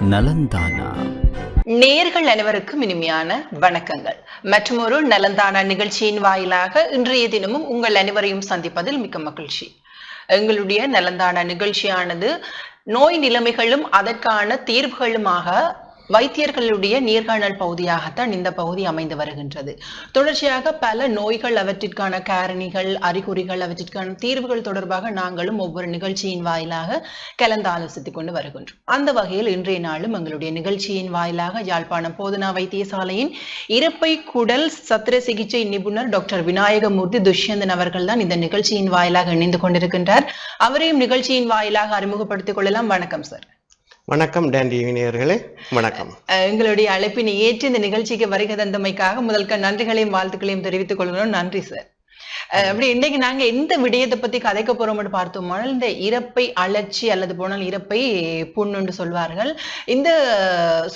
நலந்தானா? நேர்கள் அனைவருக்கும் இனிமையான வணக்கங்கள். மற்றும் ஒரு நலந்தானா நிகழ்ச்சியின் வாயிலாக இன்றைய தினமும் உங்கள் அனைவரையும் சந்திப்பதில் மிக்க மகிழ்ச்சி. எங்களுடைய நலந்தானா நிகழ்ச்சியானது நோய் நிலைமைகளும் அதற்கான தீர்வுகளுமாக வைத்தியர்களுடைய நேர்காணல் பகுதியாகத்தான் இந்த பகுதி அமைந்து வருகின்றது. தொடர்ச்சியாக பல நோய்கள் அவற்றிற்கான காரணிகள் அறிகுறிகள் அவற்றிற்கான தீர்வுகள் தொடர்பாக நாங்களும் ஒவ்வொரு நிகழ்ச்சியின் வாயிலாக கலந்து ஆலோசித்துக் கொண்டு வருகின்றோம். அந்த வகையில் இன்றைய நாளும் எங்களுடைய நிகழ்ச்சியின் வாயிலாக யாழ்ப்பாணம் போதனா வைத்தியசாலையின் இறப்பை குடல் சத்திர சிகிச்சை நிபுணர் டாக்டர் விநாயகமூர்த்தி துஷ்யந்தன் அவர்கள் தான் இந்த நிகழ்ச்சியின் வாயிலாக இணைந்து கொண்டிருக்கின்றார். அவரையும் நிகழ்ச்சியின் வாயிலாக அறிமுகப்படுத்திக் கொள்ளலாம். வணக்கம் சார். வணக்கம் டேண்டி யூனியர்களே வணக்கம். அஹ் எங்களுடைய அழைப்பினை ஏற்று இந்த நிகழ்ச்சிக்கு வருகை தந்தமைக்காக முதல்க நன்றிகளையும் வாழ்த்துக்களையும் தெரிவித்துக் கொள்கிறோம். நன்றி சார். அப்படி இன்னைக்கு நாங்க எந்த விடயத்தை பத்தி கதைக்க போறோம்னு பார்த்தோம்னால் இந்த இறப்பை அலட்சி அல்லது போனால் இறப்பை புண்ணுன்னு சொல்வார்கள். இந்த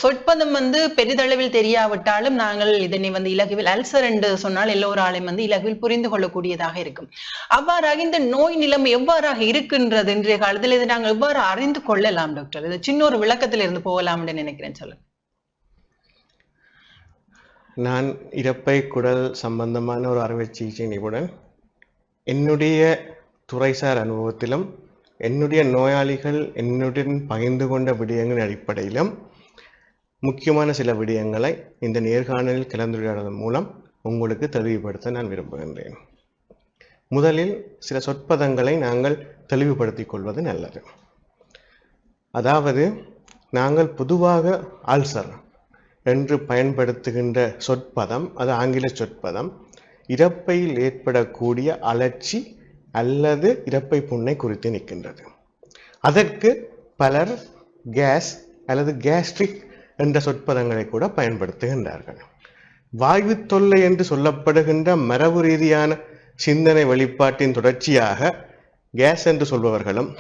சொற்பதம் வந்து பெரிதளவில் தெரியாவிட்டாலும் நாங்கள் இதனை வந்து இலகுவில் அல்சர் என்று சொன்னால் எல்லோராலையும் வந்து இலகுவில் புரிந்து கொள்ளக்கூடியதாக இருக்கும். அவ்வாறாக இந்த நோய் நிலைமை எவ்வாறாக இருக்கின்றது இன்றைய காலத்தில் இதை நாங்கள் எவ்வாறு அறிந்து கொள்ளலாம் டாக்டர்? இது சின்ன ஒரு விளக்கத்தில் இருந்து போகலாம்னு நினைக்கிறேன் சொல்லுங்க. நான் இறப்பை குடல் சம்பந்தமான ஒரு அறுவை சிகிச்சை நிபுணன். என்னுடைய துறைசார் அனுபவத்திலும் என்னுடைய நோயாளிகள் என்னுடன் பகிர்ந்து கொண்ட விடயங்களின் அடிப்படையிலும் முக்கியமான சில விடயங்களை இந்த நேர்காணலில் கலந்துரையாடுவதன் மூலம் உங்களுக்கு தெளிவுபடுத்த நான் விரும்புகின்றேன். முதலில் சில சொற்பதங்களை நாங்கள் தெளிவுபடுத்திக் கொள்வது நல்லது. அதாவது நாங்கள் பொதுவாக ஆல்சர் என்று பயன்படுத்துகின்ற சொற்பதம் அது ஆங்கில சொற்பதம் இறப்பையில் ஏற்படக்கூடிய அலட்சி அல்லது இறப்பை புண்ணை குறித்து நிற்கின்றது. அதற்கு பலர் கேஸ் அல்லது கேஸ்ட்ரிக் என்ற சொற்பதங்களை கூட பயன்படுத்துகின்றார்கள். வாயு தொல்லை என்று சொல்லப்படுகின்ற மரபு ரீதியான சிந்தனை வெளிப்பாட்டின் தொடர்ச்சியாக கேஸ் என்று சொல்பவர்களும்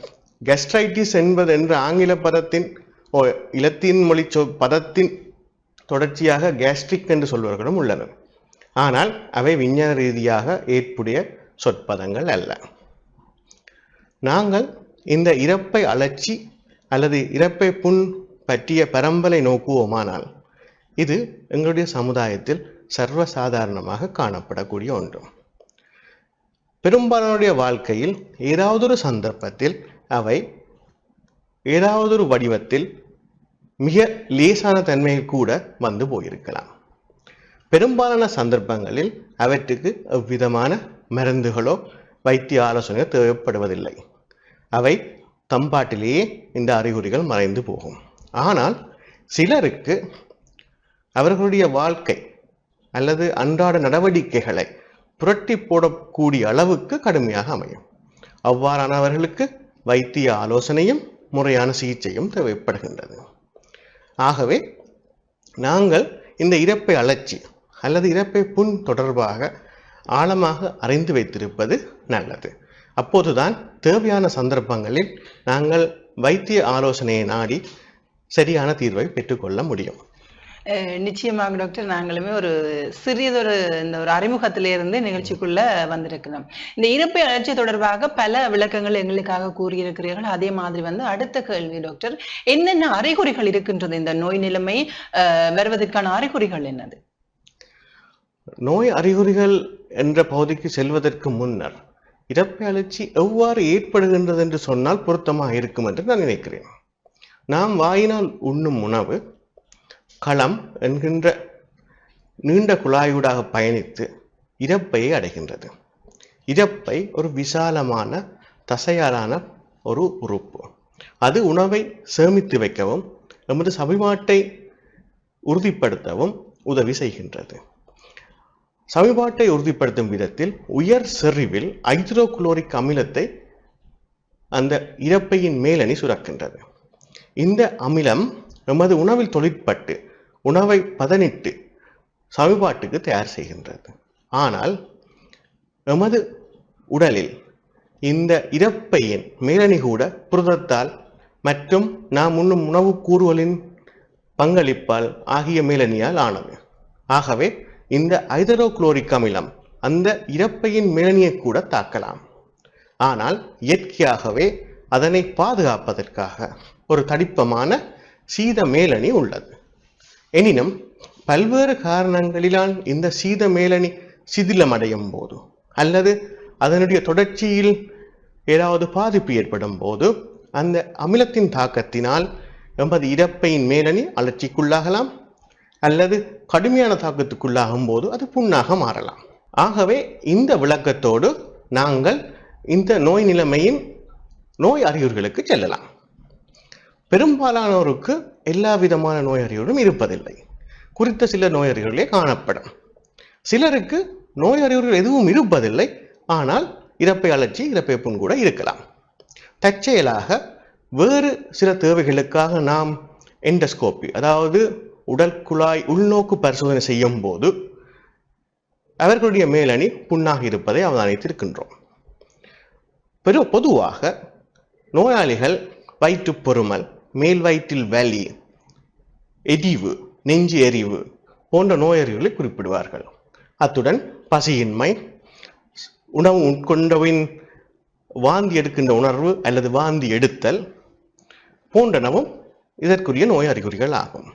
கெஸ்ட்ரைட்டிஸ் என்பது என்ற ஆங்கில பதத்தின் ஓ இலத்தீன் மொழி சொ பதத்தின் தொடர்ச்சியாக கேஸ்ட்ரிக் என்று சொல்வர்களும் உள்ளனர். ஆனால் அவை விஞ்ஞான ரீதியாக ஏற்புடைய சொற்பதங்கள் அல்ல. நாங்கள் இந்த இறப்பை அலட்சி அல்லது இறப்பை புண் பற்றிய பரம்பலை நோக்குவோமானால் இது எங்களுடைய சமுதாயத்தில் சர்வசாதாரணமாக காணப்படக்கூடிய ஒன்று. பெரும்பாலானுடைய வாழ்க்கையில் ஏதாவதொரு சந்தர்ப்பத்தில் அவை ஏதாவதொரு வடிவத்தில் மிக லேசான தன்மையில் கூட வந்து போயிருக்கலாம். பெரும்பாலான சந்தர்ப்பங்களில் அவற்றுக்கு எவ்விதமான மருந்துகளோ வைத்திய ஆலோசனையோ தேவைப்படுவதில்லை. அவை தம்பாட்டிலேயே இந்த அறிகுறிகள் மறைந்து போகும். ஆனால் சிலருக்கு அவர்களுடைய வாழ்க்கை அல்லது அன்றாட நடவடிக்கைகளை புரட்டி போடக்கூடிய அளவுக்கு கடுமையாக அமையும். அவ்வாறானவர்களுக்கு வைத்திய ஆலோசனையும் முறையான சிகிச்சையும் தேவைப்படுகின்றது. ஆகவே நாங்கள் இந்த இறப்பை அலட்சி அல்லது இறப்பை புண் தொடர்பாக ஆழமாக அறிந்து வைத்திருப்பது நல்லது. அப்போதுதான் தேவையான சந்தர்ப்பங்களில் நாங்கள் வைத்திய ஆலோசனையை நாடி சரியான தீர்வை பெற்றுக்கொள்ள முடியும். நிச்சயமாக டாக்டர் நாங்களுமே ஒரு சிறியதொரு இந்த ஒரு அறிமுகத்திலிருந்து நிகழ்ச்சிக்குள்ள வந்திருக்கிறோம். இந்த இறப்பை அழற்சி தொடர்பாக பல விளக்கங்கள் எங்களுக்காக கூறியிருக்கிறீர்கள். அதே மாதிரி வந்து அடுத்த கேள்வி டாக்டர் என்னென்ன அறிகுறிகள் இருக்கின்றது இந்த நோய் நிலைமை? அஹ், வருவதற்கான அறிகுறிகள் என்னது? நோய் அறிகுறிகள் என்ற பகுதிக்கு செல்வதற்கு முன்னர் இறப்பை அழற்சி எவ்வாறு ஏற்படுகின்றது என்று சொன்னால் பொருத்தமாக இருக்கும் என்று நான் நினைக்கிறேன். நாம் வாயினால் உண்ணும் உணவு களம் என்கின்ற நீண்ட குழாயூடாக பயணித்து இறப்பையை அடைகின்றது. இறப்பை ஒரு விசாலமான தசையாலான ஒரு உறுப்பு. அது உணவை சேமித்து வைக்கவும் நமது சமிபாட்டை உறுதிப்படுத்தவும் உதவி செய்கின்றது. சமிபாட்டை உறுதிப்படுத்தும் விதத்தில் உயர் செறிவில் ஐதரோகுளோரிக் அமிலத்தை அந்த இறப்பையின் மேலணி சுரக்கின்றது. இந்த அமிலம் நமது உணவில் தொழிற்பட்டு உணவை பதனிட்டு சமிபாட்டுக்கு தயார் செய்கின்றது. ஆனால் எமது உடலில் இந்த இறப்பையின் மேலணி கூட புரதத்தால் மற்றும் நாம் உண்ணும் உணவு கூறுகளின் பங்களிப்பால் ஆகிய மேலணியால் ஆனது. ஆகவே இந்த ஐதரோகுளோரிக் அமிலம் அந்த இறப்பையின் மேலணியை கூட தாக்கலாம். ஆனால் இயற்கையாகவே அதனை பாதுகாப்பதற்காக ஒரு தடிப்பமான சீத மேலணி உள்ளது. எனினும் பல்வேறு காரணங்களினால் இந்த சீத மேலணி சிதிலமடையும் போது அல்லது அதனுடைய தொடர்ச்சியில் ஏதாவது பாதிப்பு ஏற்படும் போது அந்த அமிலத்தின் தாக்கத்தினால் எமது இறப்பையின் மேலணி அலர்ச்சிக்குள்ளாகலாம் அல்லது கடுமையான தாக்கத்துக்குள்ளாகும் போது அது புண்ணாக மாறலாம். ஆகவே இந்த விளக்கத்தோடு நாங்கள் இந்த நோய் நிலைமையின் நோய் அறிகுறிகளுக்கு செல்லலாம். பெரும்பாலானோருக்கு எல்லா விதமான நோய் இருப்பதில்லை. குறித்த சில நோய் காணப்படும். சிலருக்கு நோயறிவுகள் எதுவும் இருப்பதில்லை. ஆனால் இறப்பை அலர்ச்சி இறப்பை புண் கூட இருக்கலாம். தற்செயலாக வேறு சில தேவைகளுக்காக நாம் எண்டஸ்கோப்பி அதாவது உடல் குழாய் உள்நோக்கு பரிசோதனை செய்யும் போது அவர்களுடைய மேலணி புண்ணாக இருப்பதை அவதானித்திருக்கின்றோம். பெரு பொதுவாக நோயாளிகள் வயிற்றுப் பொறுமல் மேல் வயிற்றில் வலி எரிவு நெஞ்சு எரிவு போன்ற நோயறிவுகளை குறிப்பிடுவார்கள். அத்துடன் பசியின்மை உணவு உட்கொண்டவின் வாந்தி எடுக்கின்ற உணர்வு அல்லது வாந்தி எடுத்தல் போன்றனவும் இதற்குரிய நோய் அறிகுறிகள் ஆகும்.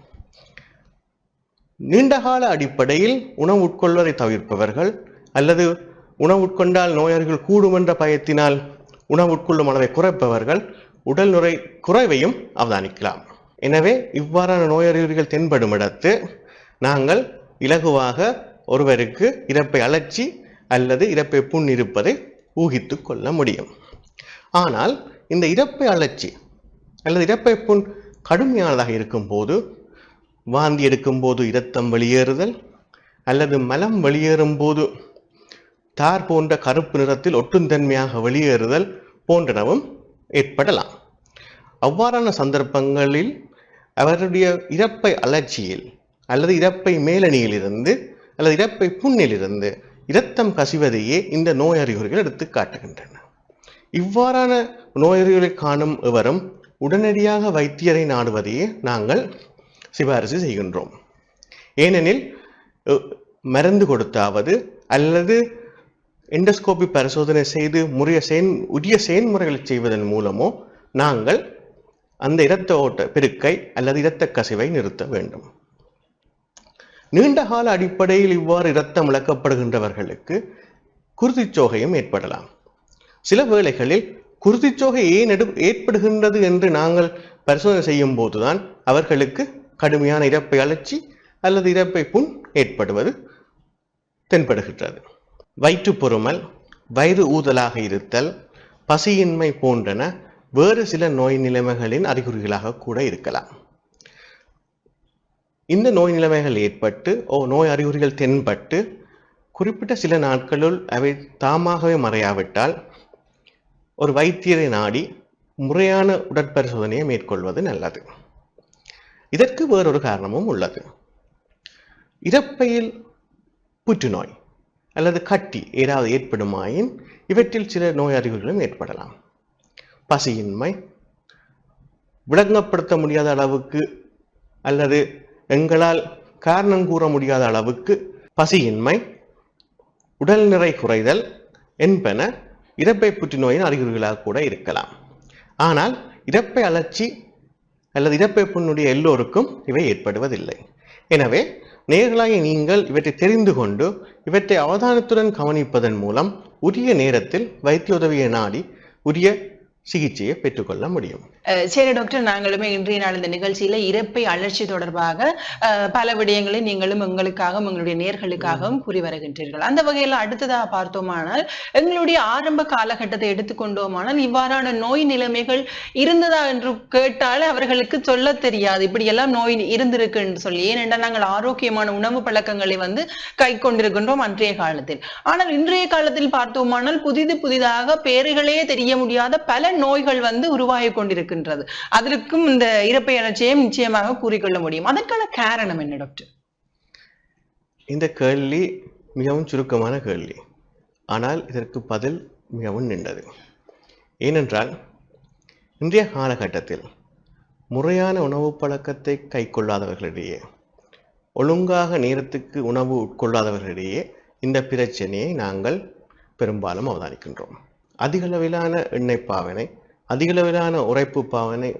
நீண்டகால அடிப்படையில் உணவு உட்கொள்வதை தவிர்ப்பவர்கள் அல்லது உணவு உட்கொண்டால் நோயாளிகள் கூடும் என்ற பயத்தினால் உணவு உட்கொள்ளும் அளவை குறைப்பவர்கள் உடல் நுரை குறைவையும் அவதானிக்கலாம். எனவே இவ்வாறான நோயறிகுறிகள் தென்படும் இடத்து நாங்கள் இலகுவாக ஒருவருக்கு இறப்பை அலட்சி அல்லது இறப்பை புண் இருப்பதை ஊகித்து கொள்ள முடியும். ஆனால் இந்த இறப்பை அலட்சி அல்லது இறப்பை புண் கடுமையானதாக இருக்கும்போது வாந்தி எடுக்கும்போது இரத்தம் வெளியேறுதல் அல்லது மலம் வெளியேறும் போது தார் போன்ற கருப்பு நிறத்தில் ஒட்டுந்தன்மையாக வெளியேறுதல் போன்றனவும் ஏற்படலாம். அவ்வாறான சந்தர்ப்பங்களில் அவருடைய இறப்பை அலர்ச்சியில் அல்லது இறப்பை மேலணியிலிருந்து அல்லது இறப்பை புண்ணிலிருந்து இரத்தம் கசிவதையே இந்த நோய் அறிகுறிகள் எடுத்து காட்டுகின்றன. இவ்வாறான நோயறிகுறிகளை காணும் எவரும் உடனடியாக வைத்தியரை நாடுவதையே நாங்கள் சிபாரிசு செய்கின்றோம். ஏனெனில் மருந்து கொடுத்தாவது அல்லது எண்டோஸ்கோபி பரிசோதனை செய்து முறைய செயன் உரிய செயல்முறைகளை செய்வதன் மூலமோ நாங்கள் அந்த இரத்த ஓட்ட பெருக்கை அல்லது இரத்த கசிவை நிறுத்த வேண்டும். நீண்ட கால அடிப்படையில் இவ்வாறு இரத்தம் இழக்கப்படுகின்றவர்களுக்கு குருதிச்சோகையும் ஏற்படலாம். சில வேளைகளில் குருதிச்சோகை ஏன் எடு ஏற்படுகின்றது என்று நாங்கள் பரிசோதனை செய்யும் போதுதான் அவர்களுக்கு கடுமையான இறப்பை அலர்ச்சி அல்லது இறப்பை புண் ஏற்படுவது தென்படுகின்றது. வயிற்று பொறுமல் வயிறு ஊதலாக இருத்தல் பசியின்மை போன்றன வேறு சில நோய் நிலைமைகளின் அறிகுறிகளாக கூட இருக்கலாம். இந்த நோய் நிலைமைகள் ஏற்பட்டு ஓ நோய் அறிகுறிகள் தென்பட்டு குறிப்பிட்ட சில நாட்களுள் அவை தாமாகவே மறையாவிட்டால் ஒரு வைத்தியரை நாடி முறையான உடற்பரிசோதனையை மேற்கொள்வது நல்லது. இதற்கு வேறொரு காரணமும் உள்ளது. இறப்பையில் புற்றுநோய் அல்லது கட்டி ஏதாவது ஏற்படுமாயின் இவற்றில் சில நோய் அறிகுறிகளும் ஏற்படலாம். பசியின்மை விளங்கப்படுத்த முடியாத அளவுக்கு அல்லது எங்களால் காரணம் கூற முடியாத அளவுக்கு பசியின்மை உடல் நிறை குறைதல் என்பன இறப்பை புற்றுநோயின் அறிகுறிகளாக கூட இருக்கலாம். ஆனால் இறப்பை அலர்ச்சி அல்லது இறப்பை புண்ணுடைய எல்லோருக்கும் இவை ஏற்படுவதில்லை. எனவே நேர்களாகிய நீங்கள் இவற்றை தெரிந்து கொண்டு இவற்றை அவதானத்துடன் கவனிப்பதன் மூலம் உரிய நேரத்தில் வைத்திய உதவியை நாடி உரிய சிகிச்சையை பெற்றுக்கொள்ள முடியும். சரி டாக்டர் நாங்களுமே இன்றைய நாள் இந்த நிகழ்ச்சியில இறப்பை அழற்சி தொடர்பாக பல விடயங்களை நீங்களும் எங்களுக்காகவும் எங்களுடைய நேர்களுக்காகவும் கூறி வருகின்றீர்கள். அந்த வகையில அடுத்ததாக பார்த்தோமானால் எங்களுடைய ஆரம்ப காலகட்டத்தை எடுத்துக்கொண்டோமானால் இவ்வாறான நோய் நிலைமைகள் இருந்ததா என்று கேட்டால் அவர்களுக்கு சொல்ல தெரியாது. இப்படி எல்லாம் நோய் இருந்திருக்குன்னு சொல்லி. ஏனென்றால் நாங்கள் ஆரோக்கியமான உணவு பழக்கங்களை வந்து கை கொண்டிருக்கின்றோம் அன்றைய காலத்தில். ஆனால் இன்றைய காலத்தில் பார்த்தோமானால் புதிது புதிதாக பெயர்களே தெரிய முடியாத பல நோய்கள் வந்து உருவாகி கொண்டிருக்கின்றது. அதற்கும் இந்த இறப்பை அழற்சியையும் நிச்சயமாக கூறிக்கொள்ள முடியும். அதற்கான காரணம் என்ன டாக்டர் இந்த கேள்வி மிகவும் சுருக்கமான கேள்வி. ஆனால் இதற்கு பதில் மிகவும் நீண்டது. ஏனென்றால் இன்றைய காலகட்டத்தில் முறையான உணவு பழக்கத்தை கை கொள்ளாதவர்களிடையே ஒழுங்காக நேரத்துக்கு உணவு உட்கொள்ளாதவர்களிடையே இந்த பிரச்சனையை நாங்கள் பெரும்பாலும் அவதானிக்கின்றோம். அதிகளவிலான எண்ணெய் பாவனை அதிகளவிலான உரைப்பு பாவனை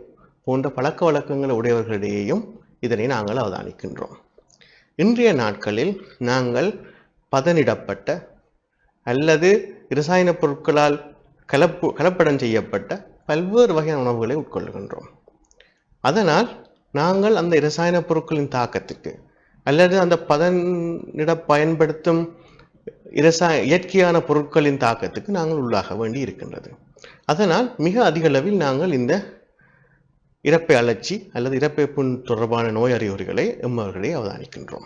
போன்ற பழக்க வழக்கங்கள் உடையவர்களிடையேயும் இதனை நாங்கள் அவதானிக்கின்றோம். இன்றைய நாட்களில் நாங்கள் பதனிடப்பட்ட அல்லது இரசாயன பொருட்களால் கலப்பு கலப்படம் செய்யப்பட்ட பல்வேறு வகையான உணவுகளை உட்கொள்கின்றோம். அதனால் நாங்கள் அந்த இரசாயன பொருட்களின் தாக்கத்துக்கு அல்லது அந்த பதனிட பயன்படுத்தும் இரசா இயற்கையான பொருட்களின் தாக்கத்துக்கு நாங்கள் உள்ளாக வேண்டி இருக்கின்றது. அதனால் மிக அதிக அளவில் நாங்கள் இந்த இறப்பை அழற்சி அல்லது இறப்பை புண் தொடர்பான நோய் அறிகுறிகளை எம்மவர்களை அவதானிக்கின்றோம்.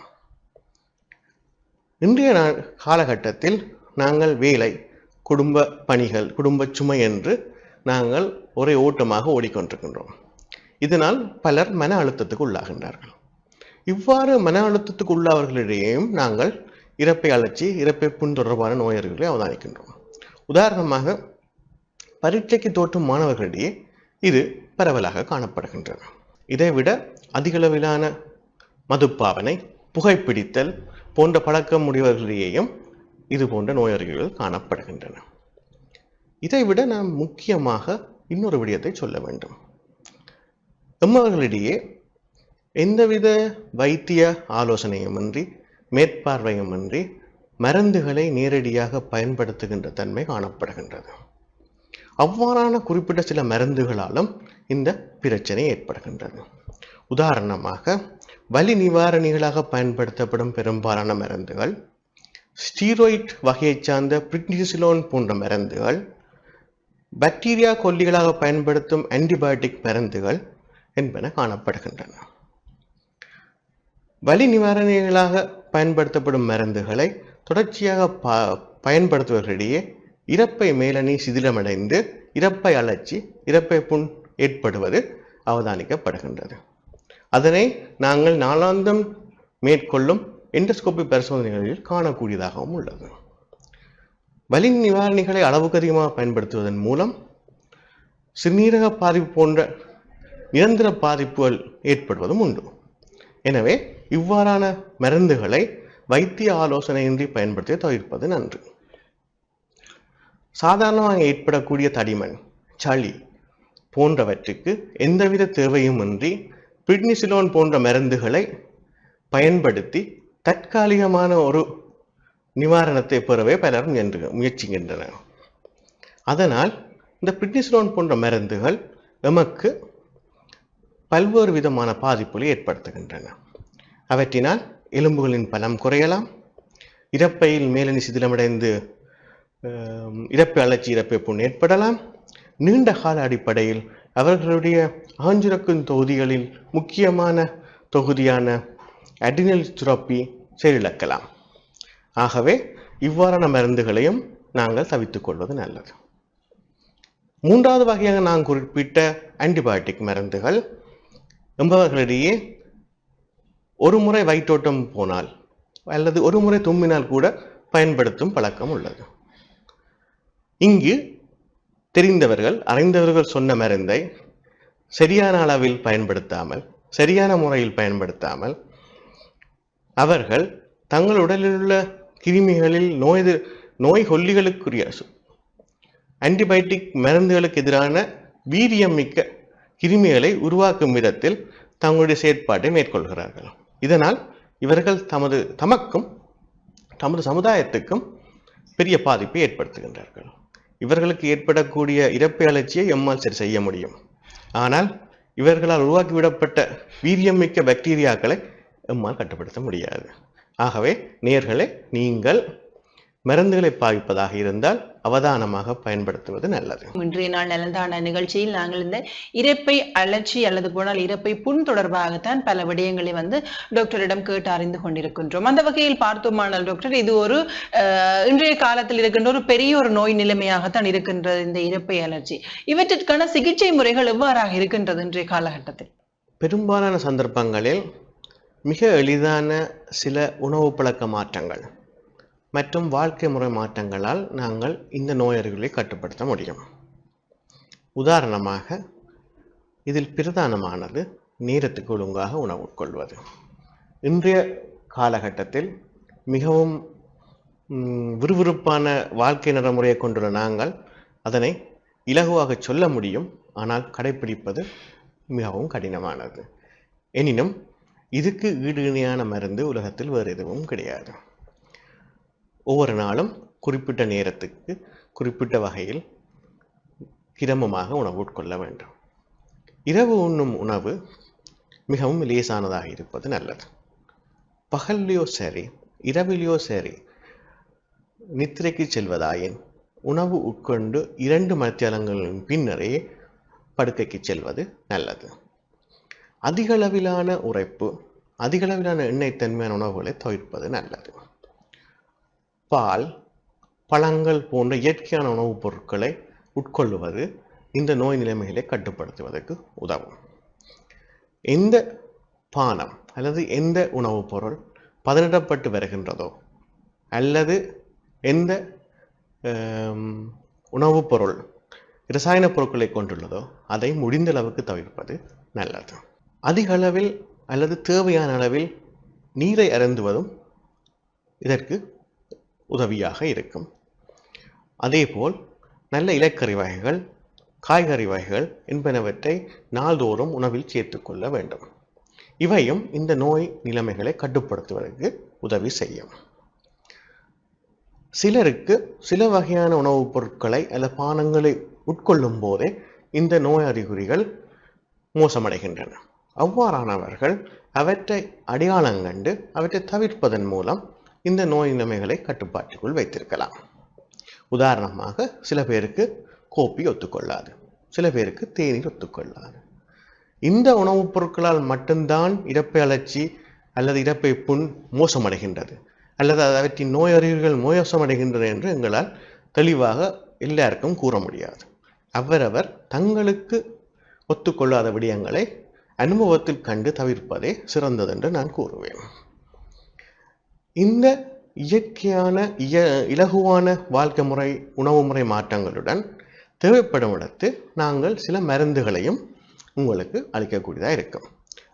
இன்றைய நா- காலகட்டத்தில் நாங்கள் வேலை குடும்ப பணிகள் குடும்ப சுமை என்று நாங்கள் ஒரே ஓட்டமாக ஓடிக்கொண்டிருக்கின்றோம். இதனால் பலர் மன அழுத்தத்துக்கு உள்ளாகின்றார்கள். இவ்வாறு மன அழுத்தத்துக்கு உள்ளவர்களிடையேயும் நாங்கள் இறப்பை அழைச்சி இறப்பை புண் தொடர்பான நோயறிகளை அவதானிக்கின்றோம். உதாரணமாக பரீட்சைக்கு தோற்றும் மாணவர்களிடையே இது பரவலாக காணப்படுகின்றன. இதைவிட அதிகளவிலான மதுப்பாவனை புகைப்பிடித்தல் போன்ற பழக்கம் உடையவர்களிடையேயும் இது போன்ற நோயறிகள் காணப்படுகின்றன. இதைவிட நாம் முக்கியமாக இன்னொரு விடயத்தை சொல்ல வேண்டும். எம்மவர்களிடையே எந்தவித வைத்திய ஆலோசனையுமின்றி மேற்பார்வையுமின்றி மருந்துகளை நேரடியாக பயன்படுத்துகின்ற தன்மை காணப்படுகின்றது. அவ்வாறான குறிப்பிட்ட சில மருந்துகளாலும் இந்த பிரச்சனை ஏற்படுகின்றது. உதாரணமாக வலி நிவாரணிகளாக பயன்படுத்தப்படும் பெரும்பாலான மருந்துகள் ஸ்டீராய்ட் வகையைச் சார்ந்த பிரிக்னிசிலோன் போன்ற மருந்துகள் பாக்டீரியா கொல்லிகளாக பயன்படுத்தும் ஆன்டிபயோட்டிக் மருந்துகள் என்பன காணப்படுகின்றன. வலி நிவாரணிகளாக பயன்படுத்தப்படும் மருந்துகளை தொடர்ச்சியாக ப பயன்படுத்துவர்களிடையே இறப்பை மேலணி சிதிலமடைந்து இறப்பை அழற்சி இறப்பை புண் ஏற்படுவது அவதானிக்கப்படுகின்றது. அதனை நாங்கள் நாளாந்தம் மேற்கொள்ளும் எண்டோஸ்கோபி பரிசோதனைகளில் காணக்கூடியதாகவும் உள்ளது. வலி நிவாரணிகளை அளவுக்கு அதிகமாக பயன்படுத்துவதன் மூலம் சிறுநீரக பாதிப்பு போன்ற நிரந்தர பாதிப்புகள் ஏற்படுவதும் உண்டு. எனவே இவ்வாறான மருந்துகளை வைத்திய ஆலோசனையின்றி பயன்படுத்தி தவிர்ப்பது நன்று. சாதாரணமாக ஏற்படக்கூடிய தடிமன் சளி போன்றவற்றுக்கு எந்தவித தேவையுமின்றி பிட்னிசிலோன் போன்ற மருந்துகளை பயன்படுத்தி தற்காலிகமான ஒரு நிவாரணத்தை பெறவே பலர் முயன்று முயற்சிக்கின்றனர். அதனால் இந்த பிட்னிசிலோன் போன்ற மருந்துகள் எமக்கு பல்வேறு விதமான பாதிப்புகளை ஏற்படுத்துகின்றன. அவற்றினால் எலும்புகளின் பலம் குறையலாம். இறப்பையில் மேலணி சிதிலமடைந்து இறப்பு அழற்சி இறப்பு புண் ஏற்படலாம். நீண்ட கால அடிப்படையில் அவர்களுடைய ஆஞ்சுரக்கும் தொகுதிகளில் முக்கியமான தொகுதியான அடினல் சுரப்பி செயலிழக்கலாம் ஆகவே இவ்வாறான மருந்துகளையும் நாங்கள் தவித்துக் கொள்வது நல்லது. மூன்றாவது வகையாக நான் குறிப்பிட்ட ஆன்டிபயோட்டிக் மருந்துகள் என்பவர்களிடையே ஒரு முறை வயிற்றோட்டம் போனால் அல்லது ஒரு முறை தும்மினால் கூட பயன்படுத்தும் பழக்கம் உள்ளது. இங்கு தெரிந்தவர்கள் அறிந்தவர்கள் சொன்ன மருந்தை சரியான அளவில் பயன்படுத்தாமல் சரியான முறையில் பயன்படுத்தாமல் அவர்கள் தங்கள் உடலில் உள்ள கிருமிகளில் நோய் நோய் கொல்லிகளுக்குரிய ஆன்டிபயோட்டிக் மருந்துகளுக்கு எதிரான வீரியம் மிக்க கிருமிகளை உருவாக்கும் விதத்தில் தங்களுடைய செயற்பாட்டை மேற்கொள்கிறார்கள். இதனால் இவர்கள் தமது தமக்கும் தமது சமுதாயத்துக்கும் பெரிய பாதிப்பை ஏற்படுத்துகின்றார்கள். இவர்களுக்கு ஏற்படக்கூடிய இறப்பை அழற்சியை எம்மால் சரி செய்ய முடியும். ஆனால் இவர்களால் உருவாக்கிவிடப்பட்ட வீரியமிக்க பாக்டீரியாக்களை எம்மால் கட்டுப்படுத்த முடியாது. ஆகவே நேர்களை நீங்கள் மருந்துகளை பாவிப்பதாக இருந்தால் அவதானமாக பயன்படுத்துவது நல்லது. இன்றைய நாள் நலந்தான நிகழ்ச்சியில் நாங்கள் இந்த இறப்பை அழற்சி அல்லது போனால் இறப்பை புண் தொடர்பாகத்தான் பல விடயங்களை வந்து டாக்டரிடம் கேட்டு அறிந்து கொண்டிருக்கின்றோம். அந்த வகையில் பார்த்தோமானால் டாக்டர் இது ஒரு இன்றைய காலத்தில் இருக்கின்ற ஒரு பெரிய ஒரு நோய் நிலைமையாகத்தான் இருக்கின்றது இந்த இறப்பை அலர்ஜி இவற்றிற்கான சிகிச்சை முறைகள் எவ்வாறாக இருக்கின்றது இன்றைய காலகட்டத்தில்? பெரும்பாலான சந்தர்ப்பங்களில் மிக எளிதான சில உணவு பழக்க மாற்றங்கள். மற்றும் வாழ்க்கை முறை மாற்றங்களால் நாங்கள் இந்த நோயறிகளை கட்டுப்படுத்த முடியும். உதாரணமாக இதில் பிரதானமானது நேரத்துக்கு ஒழுங்காக உணவு உட்கொள்வது இன்றைய காலகட்டத்தில் மிகவும் விறுவிறுப்பான வாழ்க்கை நடைமுறையை கொண்டுள்ள நாங்கள் அதனை இலகுவாக சொல்ல முடியும். ஆனால் கடைப்பிடிப்பது மிகவும் கடினமானது. எனினும் இதுக்கு ஈடு இணையான மருந்து உலகத்தில் வேறு எதுவும் கிடையாது. ஒவ்வொரு நாளும் குறிப்பிட்ட நேரத்துக்கு குறிப்பிட்ட வகையில் கிரமமாக உணவு உட்கொள்ள வேண்டும். இரவு உண்ணும் உணவு மிகவும் லேசானதாக இருப்பது நல்லது. பகல்லையோ சரி இரவிலையோ சரி நித்திரைக்கு செல்வதாயின் உணவு உட்கொண்டு இரண்டு மத்தியாலங்களின் பின்னரே படுக்கைக்கு செல்வது நல்லது. அதிகளவிலான உரைப்பு அதிகளவிலான எண்ணெய் தன்மையான உணவுகளை தவிர்ப்பது நல்லது. பால் பழங்கள் போன்ற இயற்கையான உணவுப் பொருட்களை உட்கொள்ளுவது இந்த நோய் நிலைமைகளை கட்டுப்படுத்துவதற்கு உதவும். எந்த பானம் அல்லது எந்த உணவுப் பொருள் பதனிடப்பட்டு வருகின்றதோ அல்லது எந்த உணவுப் பொருள் இரசாயன பொருட்களை கொண்டுள்ளதோ அதை முடிந்த அளவுக்கு தவிர்ப்பது நல்லது. அதிக அளவில் அல்லது தேவையான அளவில் நீரை அருந்துவதும் இதற்கு உதவியாக இருக்கும். அதேபோல் நல்ல இலக்கறி வகைகள் காய்கறி வகைகள் என்பனவற்றை நாள்தோறும் உணவில் சேர்த்துக்கொள்ள வேண்டும். இவையும் இந்த நோய் நிலைமைகளை கட்டுப்படுத்துவதற்கு உதவி செய்யும். சிலருக்கு சில வகையான உணவுப் பொருட்களை அல்ல பானங்களை உட்கொள்ளும் போதே இந்த நோய் அறிகுறிகள் மோசமடைகின்றன. அவ்வாறானவர்கள் அவற்றை அடையாளம் கண்டு அவற்றை தவிர்ப்பதன் மூலம் இந்த நோய் நிலைமைகளை கட்டுப்பாட்டுக்குள் வைத்திருக்கலாம். உதாரணமாக சில பேருக்கு கோப்பி ஒத்துக்கொள்ளாது சில பேருக்கு தேநீர் ஒத்துக்கொள்ளாது. இந்த உணவுப் பொருட்களால் மட்டும்தான் இறப்பை அழற்சி அல்லது இறப்பை புண் மோசமடைகின்றது அல்லது அவற்றின் நோய் அறிகுறிகள் மோசமடைகின்றன என்று எங்களால் தெளிவாக எல்லாருக்கும் கூற முடியாது. அவரவர் தங்களுக்கு ஒத்துக்கொள்ளாத விடயங்களை அனுபவத்தில் கண்டு தவிர்ப்பதே சிறந்தது என்று நான் கூறுவேன். இந்த இயற்கையான இய இலகுவான வாழ்க்கை முறை உணவு முறை மாற்றங்களுடன் தேவைப்படும் இடத்து நாங்கள் சில மருந்துகளையும் உங்களுக்கு அளிக்கக்கூடியதாக இருக்கும்.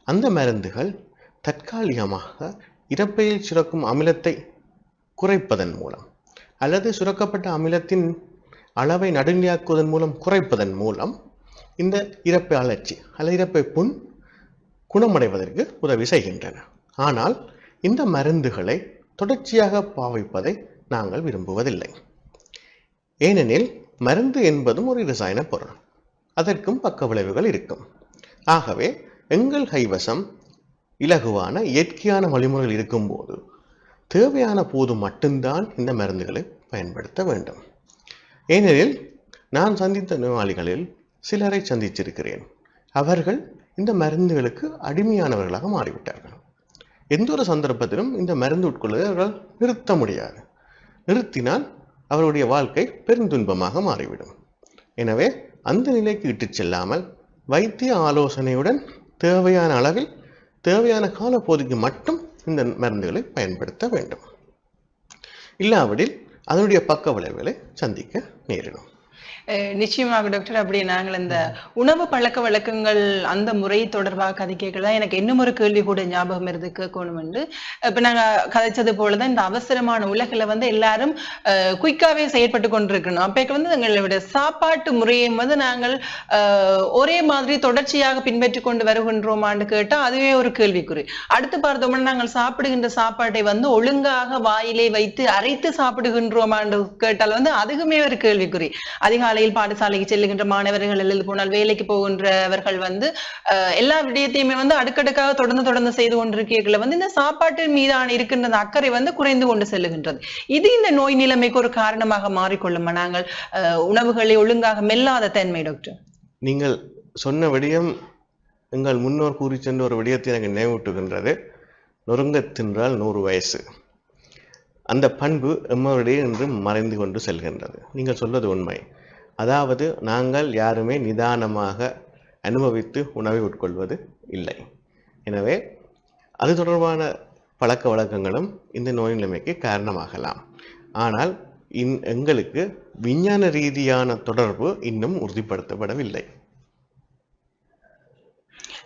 அந்த மருந்துகள் தற்காலிகமாக இறப்பையில் சுரக்கும் அமிலத்தை குறைப்பதன் மூலம் அல்லது சுரக்கப்பட்ட அமிலத்தின் அளவை நடுநிலையாக்குவதன் மூலம் குறைப்பதன் மூலம் இந்த இறப்பை அழற்சி அல்லது இறப்பை புண் குணமடைவதற்கு உதவி செய்கின்றன. ஆனால் இந்த மருந்துகளை தொடர்ச்சியாக பாவிப்பதை நாங்கள் விரும்புவதில்லை. ஏனெனில் மருந்து என்பதும் ஒரு ரசாயன பொருள். அதற்கும் பக்க விளைவுகள் இருக்கும். ஆகவே எங்கள் கைவசம் இலகுவான இயற்கையான வழிமுறைகள் இருக்கும்போது தேவையான போது மட்டும்தான் இந்த மருந்துகளை பயன்படுத்த வேண்டும். ஏனெனில் நான் சந்தித்த நோயாளிகளில் சிலரை சந்திச்சிருக்கிறேன். அவர்கள் இந்த மருந்துகளுக்கு அடிமையானவர்களாக மாறிவிட்டார்கள். எந்த ஒரு சந்தர்ப்பத்திலும் இந்த மருந்து உட்கொள்வதை அவர்கள் நிறுத்த முடியாது. நிறுத்தினால் அவருடைய வாழ்க்கை பெருந்துன்பமாக மாறிவிடும். எனவே அந்த நிலைக்கு இட்டுச் செல்லாமல் வைத்திய ஆலோசனையுடன் தேவையான அளவில் தேவையான காலப்போதிக்கு மட்டும் இந்த மருந்துகளை பயன்படுத்த வேண்டும். இல்லாவிடில் அதனுடைய பக்க விளைவுகளை சந்திக்க நேரிடும். நிச்சயமாக டாக்டர் அப்படி நாங்கள் இந்த உணவு பழக்க வழக்கங்கள் அந்த முறை தொடர்பாக கதை கேட்கலாம் எனக்கு இன்னும் ஒரு கேள்வி கூட ஞாபகம் இருந்து கேட்கணும் இப்ப நாங்க கதைச்சது போலதான் இந்த அவசரமான உலகில வந்து எல்லாரும் குயிக்காவே செயற்பட்டு கொண்டிருக்கணும். அப்ப வந்து எங்களுடைய சாப்பாட்டு முறையை வந்து நாங்கள் ஒரே மாதிரி தொடர்ச்சியாக பின்பற்றி கொண்டு வருகின்றோமான்னு கேட்டா அதுவே ஒரு கேள்விக்குறி. அடுத்து பார்த்தோம்னா நாங்கள் சாப்பிடுகின்ற சாப்பாட்டை வந்து ஒழுங்காக வாயிலே வைத்து அரைத்து சாப்பிடுகின்றோமான்னு கேட்டால் வந்து அதுக்குமே ஒரு கேள்விக்குறி. அதிகாலையில் பாடசாலைக்கு செல்லுகின்ற மாணவர்கள் எழுது போனால் வேலைக்கு போகின்றவர்கள் வந்து அஹ், எல்லா விடயத்தையுமே வந்து அடுக்கடுக்காக தொடர்ந்து தொடர்ந்து செய்து கொண்டிருக்கீர்கள் வந்து இந்த சாப்பாட்டின் மீதான இருக்கின்ற அக்கறை வந்து குறைந்து கொண்டு செல்லுகின்றது. இது இந்த நோய் நிலைமைக்கு ஒரு காரணமாக மாறிக்கொள்ளுமா நாங்கள்? அஹ், உணவுகளை ஒழுங்காக மெல்லாத தன்மை டாக்டர் நீங்கள் சொன்ன விடயம் எங்கள் முன்னோர் கூறி சென்ற ஒரு விடயத்தை எனக்கு நினைவூட்டுகின்றது. நொறுங்க தின்றால் நூறு வயசு. அந்த பண்பு எம்மருடைய இன்று மறைந்து கொண்டு செல்கின்றது. நீங்கள் சொல்வது உண்மை. அதாவது நாங்கள் யாருமே நிதானமாக அனுபவித்து உணவை உட்கொள்வது இல்லை. எனவே அது தொடர்பான பழக்க வழக்கங்களும் இந்த நோய் நிலைமைக்கு காரணமாகலாம். ஆனால் இன் எங்களுக்கு விஞ்ஞான ரீதியான தொடர்பு இன்னும் உறுதிப்படுத்தப்படவில்லை.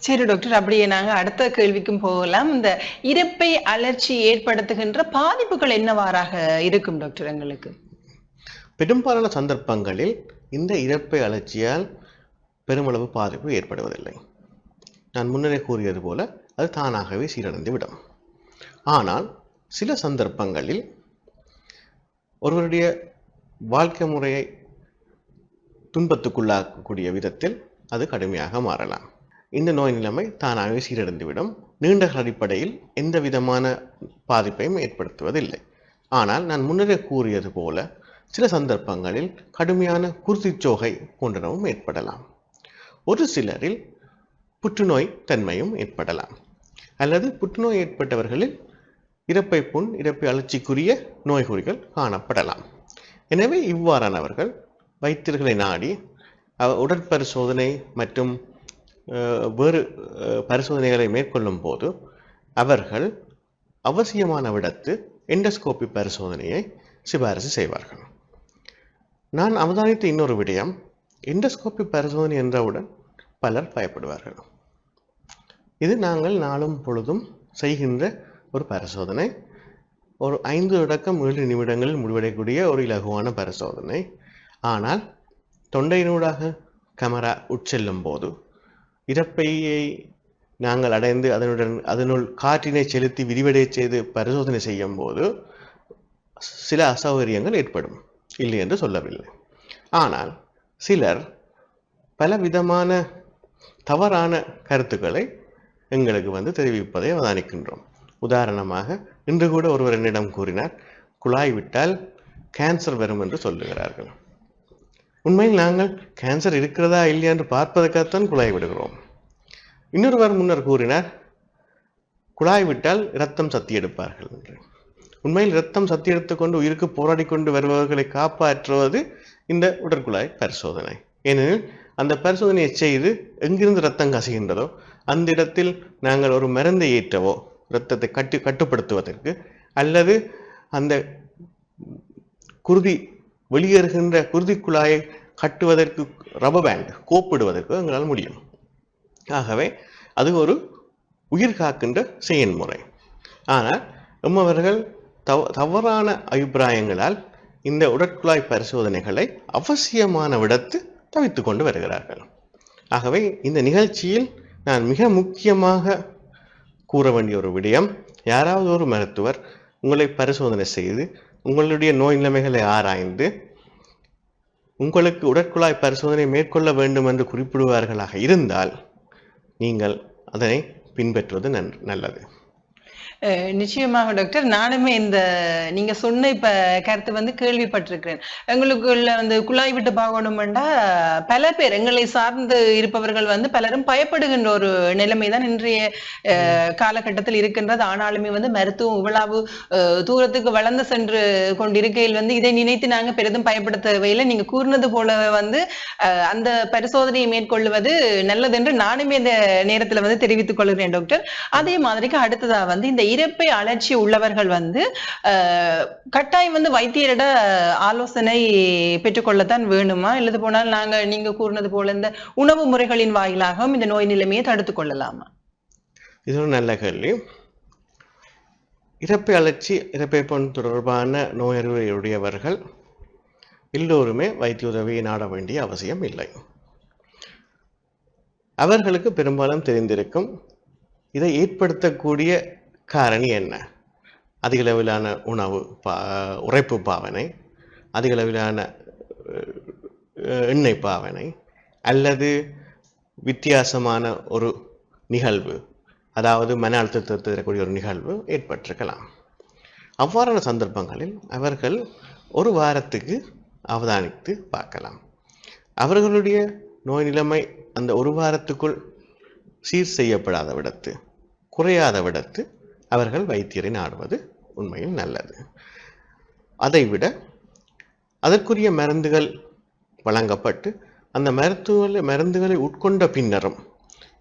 சரி டாக்டர். அப்படியே நாங்க அடுத்த கேள்விக்கும் போகலாம். இந்த இறப்பை அலர்ச்சி ஏற்படுத்துகின்ற பாதிப்புகள் என்னவாறாக இருக்கும் டாக்டர் எங்களுக்கு? பெரும்பாலான சந்தர்ப்பங்களில் இந்த இழப்பை அழற்சியால் பெருமளவு பாதிப்பு ஏற்படுவதில்லை. நான் முன்னரே கூறியது போல அது தானாகவே சீரடைந்து விடும் ஆனால் சில சந்தர்ப்பங்களில் ஒருவருடைய வாழ்க்கை முறையை துன்பத்துக்குள்ளாக்கக்கூடிய விதத்தில் அது கடுமையாக மாறலாம். இந்த நோய் நிலைமை தானாகவே சீரடைந்துவிடும். நீண்ட அடிப்படையில் எந்த விதமான பாதிப்பையும் ஏற்படுத்துவதில்லை. ஆனால் நான் முன்னரே கூறியது போல சில சந்தர்ப்பங்களில் கடுமையான குருதிச்சோகை போன்றனவும் ஏற்படலாம். ஒரு சிலரில் புற்றுநோய் தன்மையும் ஏற்படலாம். அல்லது புற்றுநோய் ஏற்பட்டவர்களில் இறப்பை புண் இறப்பை அழற்சிக்குரிய நோய்குறிகள் காணப்படலாம். எனவே இவ்வாறானவர்கள் வைத்தியர்களை நாடி உடற்பரிசோதனை மற்றும் வேறு பரிசோதனைகளை மேற்கொள்ளும் போது அவர்கள் அவசியமான விடத்து எண்டோஸ்கோபி பரிசோதனையை சிபாரிசு செய்வார்கள். நான் அவதானித்த இன்னொரு விடயம் இண்டோஸ்கோபி பரிசோதனை என்றவுடன் பலர் பயப்படுவார்கள். இது நாங்கள் நாளும் பொழுதும் செய்கின்ற ஒரு பரிசோதனை. ஒரு ஐந்து தொடக்கம் ஏழு நிமிடங்களில் முடிவடையக்கூடிய ஒரு இலகுவான பரிசோதனை. ஆனால் தொண்டையினூடாக கேமரா உட்செல்லும் போது இறப்பையை நாங்கள் அடைந்து அதனுடன் அதனுள் காற்றினை செலுத்தி விரிவடை செய்து பரிசோதனை செய்யும் போது சில அசௌகரியங்கள் ஏற்படும். இல்லை என்று சொல்லவில்லை. ஆனால் சிலர் பலவிதமான தவறான கருத்துக்களை எங்களுக்கு வந்து தெரிவிப்பதை அவதானிக்கின்றோம். உதாரணமாக இன்று கூட ஒருவர் என்னிடம் கூறினார் குழாய் விட்டால் கேன்சர் வரும் என்று சொல்லுகிறார்கள். உண்மையில் நாங்கள் கேன்சர் இருக்கிறதா இல்லையா என்று பார்ப்பதற்காகத்தான் குழாய் விடுகிறோம். இன்னொருவர் முன்னர் கூறினார் குழாய் விட்டால் இரத்தம் சத்தி எடுப்பார்கள் என்று. உண்மையில் ரத்தம் சத்தி எடுத்துக்கொண்டு உயிருக்கு போராடி கொண்டு வருபவர்களை காப்பாற்றுவது இந்த உடற்குழாய் பரிசோதனை. ஏனெனில் அந்த பரிசோதனையை செய்து எங்கிருந்து ரத்தம் கசிகின்றதோ அந்த இடத்தில் நாங்கள் ஒரு மருந்தை ஏற்றவோ இரத்தத்தை கட்டு கட்டுப்படுத்துவதற்கு அல்லது அந்த குருதி வெளியேறுகின்ற குருதி குழாயை கட்டுவதற்கு ரப்பர் பேண்ட் கோப்பிடுவதற்கு எங்களால் முடியும். ஆகவே அது ஒரு உயிர் காக்கின்ற செயல்முறை ஆனால் எம்மவர்கள் தவ தவறான அபிப்பிராயங்களால் இந்த உடற்குழாய் பரிசோதனைகளை அவசியமான விடத்து தவித்து கொண்டு வருகிறார்கள். ஆகவே இந்த நிகழ்ச்சியில் நான் மிக முக்கியமாக கூற வேண்டிய ஒரு விடயம் யாராவது ஒரு மருத்துவர் உங்களை பரிசோதனை செய்து உங்களுடைய நோய் நிலைமைகளை ஆராய்ந்து உங்களுக்கு உடற்குழாய் பரிசோதனை மேற்கொள்ள வேண்டும் என்று குறிப்பிடுவார்களாக இருந்தால் நீங்கள் அதனை பின்பற்றுவது நன் நல்லது. நிச்சயமாக டாக்டர். நானுமே இந்த நீங்க சொன்ன இப்ப கருத்து வந்து கேள்விப்பட்டிருக்கிறேன். எங்களுக்குள்ள வந்து குழாய் விட்டு பார்க்கணுமெண்டா பல பேர் எங்களை சார்ந்து இருப்பவர்கள் வந்து பலரும் பயப்படுகின்ற ஒரு நிலைமை தான் இன்றைய காலகட்டத்தில் இருக்கின்றது. ஆனாலுமே வந்து மருத்துவம் இவ்வளவு தூரத்துக்கு வளர்ந்து சென்று கொண்டிருக்கையில் வந்து இதை நினைத்து நாங்க பெரிதும் பயப்பட தேவையில்லை நீங்க கூறினது போல வந்து அந்த பரிசோதனையை மேற்கொள்வது நல்லது என்று நானுமே இந்த நேரத்துல வந்து தெரிவித்துக் கொள்கிறேன் டாக்டர். அதே மாதிரிக்கு அடுத்ததா வந்து இந்த இறப்பை அலட்சி உள்ளவர்கள் வந்து கட்டாயம் வந்து வைத்தியரிட ஆலோசனை பெற்றுக்கொள்ளத்தான் வேணுமா இல்லது போனால் நாங்க நீங்க கூறினது போல இந்த உணவு முறைகளின் வாயிலாகவும் இந்த நோய் நிலைமையை தடுத்துக் கொள்ளலாமா? இது ஒரு நல்ல கேள்வி. இறப்பை அலட்சி இறப்பை போன் தொடர்பான நோயறிவுடையவர்கள் எல்லோருமே வைத்திய உதவியை நாட வேண்டிய அவசியம் இல்லை. அவர்களுக்கு பெரும்பாலும் தெரிந்திருக்கும் இதை ஏற்படுத்தக்கூடிய காரணி என்ன? அதிகளவிலான உணவு பா உரைப்பு பாவனை அதிகளவிலான எண்ணெய் பாவனை அல்லது வித்தியாசமான ஒரு நிகழ்வு அதாவது மன அழுத்தத்தை தரக்கூடிய ஒரு நிகழ்வு ஏற்பட்டிருக்கலாம். அவ்வாறான சந்தர்ப்பங்களில் அவர்கள் ஒரு வாரத்துக்கு அவதானித்து பார்க்கலாம். அவர்களுடைய நோய் நிலைமை அந்த ஒரு வாரத்துக்குள் சீர் செய்யப்படாத விடத்து குறையாத விடத்து அவர்கள் வைத்தியரை நாடுவது உண்மையில் நல்லது. அதைவிட அதற்குரிய மருந்துகள் வழங்கப்பட்டு அந்த மருத்துவ மருந்துகளை உட்கொண்ட பின்னரும்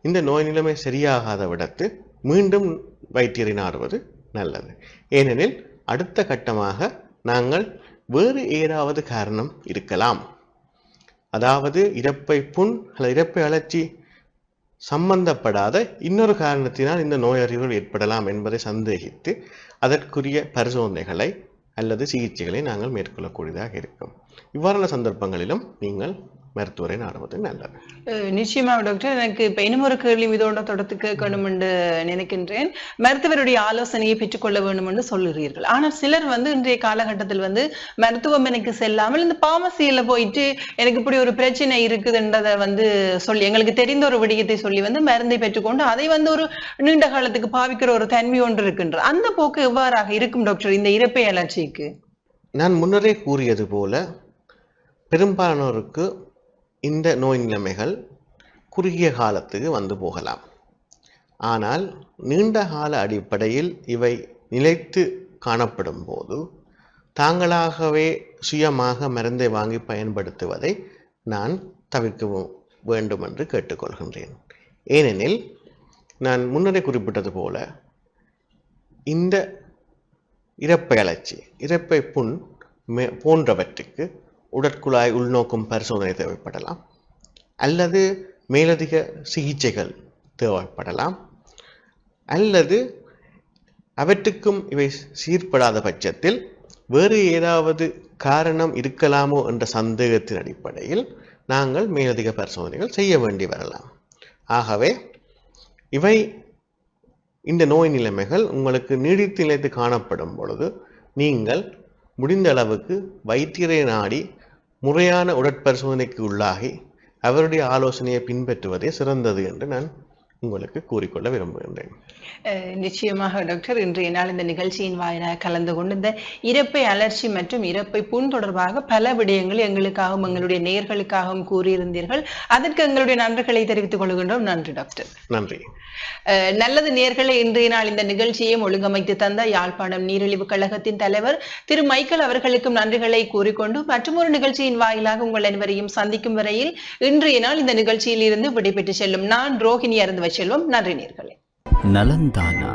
இந்த நோய் நிலைமை சரியாகாத விடத்து மீண்டும் வைத்தியரை நாடுவது நல்லது. ஏனெனில் அடுத்த கட்டமாக நாங்கள் வேறு ஏதாவது காரணம் இருக்கலாம். அதாவது இறப்பை புண் அல்லது இறப்பை அழற்சி சம்பந்தப்படாத இன்னொரு காரணத்தினால் இந்த நோயறிவுகள் ஏற்படலாம் என்பதை சந்தேகித்து அதற்குரிய பரிசோதனைகளை அல்லது சிகிச்சைகளை நாங்கள் மேற்கொள்ளக்கூடியதாக இருக்கும். இவ்வாறான சந்தர்ப்பங்களிலும் நீங்கள் மருத்துவரை நாடுவது நல்லது. அஹ் நிச்சயமா டாக்டர். எனக்கு இப்ப இன்னும் ஒரு கேள்வி இதோட தொடர்ந்து கேட்கணும் என்று நினைக்கின்றேன். மருத்துவருடைய ஆலோசனையை பெற்றுக்கொள்ள வேண்டும் என்று சொல்லுகிறீர்கள். ஆனால் சிலர் வந்து இன்றைய காலகட்டத்தில் வந்து மருத்துவமனைக்கு செல்லாமல் இந்த பாமசியில போயிட்டு எனக்கு இப்படி ஒரு பிரச்சனை இருக்குதுன்றதை வந்து சொல்லி எங்களுக்கு தெரிந்த ஒரு விடயத்தை சொல்லி வந்து மருந்தை பெற்றுக்கொண்டு அதை வந்து ஒரு நீண்ட காலத்துக்கு பாவிக்கிற ஒரு தன்மை ஒன்று இருக்கின்ற அந்த போக்கு எவ்வாறாக இருக்கும் டாக்டர் இந்த இறப்பை அலர்ச்சிக்கு நான் முன்னரே கூறியது போல பெரும்பாலானோருக்கு இந்த நோய் நிலைமைகள் குறுகிய காலத்துக்கு வந்து போகலாம். ஆனால் நீண்ட கால அடிப்படையில் இவை நிலைத்து காணப்படும் போது தாங்களாகவே சுயமாக மருந்தை வாங்கி பயன்படுத்துவதை நான் தவிர்க்க வேண்டும் என்று கேட்டுக்கொள்கின்றேன். ஏனெனில் நான் முன்னரே குறிப்பிட்டது போல இந்த இறப்பை அழற்சி இறப்பை புண் மே போன்றவற்றுக்கு உடற்குழாய் உள்நோக்கும் பரிசோதனை தேவைப்படலாம். அல்லது மேலதிக சிகிச்சைகள் தேவைப்படலாம். அல்லது அவற்றுக்கும் இவை சீர்படாத பட்சத்தில் வேறு ஏதாவது காரணம் இருக்கலாமோ என்ற சந்தேகத்தின் அடிப்படையில் நாங்கள் மேலதிக பரிசோதனைகள் செய்ய வேண்டி வரலாம். ஆகவே இவை இந்த நோய் நிலைமைகள் உங்களுக்கு நீடித்து நிலைத்து காணப்படும் பொழுது நீங்கள் முடிந்த அளவுக்கு வைத்தியரை நாடி முறையான உடற்பரிசோதனைக்கு உள்ளாகி அவருடைய ஆலோசனையை பின்பற்றுவதே சிறந்தது என்று நான் உங்களுக்கு கூறிக்கொள்ள விரும்புகின்றேன். நிச்சயமாக டாக்டர். இன்றைய நாள் இந்த நிகழ்ச்சியின் வாயிலாக கலந்து கொண்டு இந்த இறப்பை அலர்ச்சி மற்றும் இறப்பை புண் தொடர்பாக பல விடயங்கள் எங்களுக்காகவும் எங்களுடைய நேயர்களுக்காகவும் கூறியிருந்தீர்கள். அதற்கு எங்களுடைய நன்றிகளை தெரிவித்துக் கொள்கின்றோம். நன்றி டாக்டர். நன்றி. நல்லது நேர்களை இன்றைய நாள் இந்த நிகழ்ச்சியையும் ஒழுங்கமைத்து தந்த யாழ்ப்பாணம் நீரிழிவு கழகத்தின் தலைவர் திரு மைக்கேல் அவர்களுக்கும் நன்றிகளை கூறிக்கொண்டு மற்றொரு நிகழ்ச்சியின் வாயிலாக உங்கள் அனைவரையும் சந்திக்கும் வரையில் இன்றைய நாள் இந்த நிகழ்ச்சியில் இருந்து விடைபெற்று செல்லும். நான் ரோஹிணி அருந்து செல்வம் நன்றி நேர்களே. நலந்தானா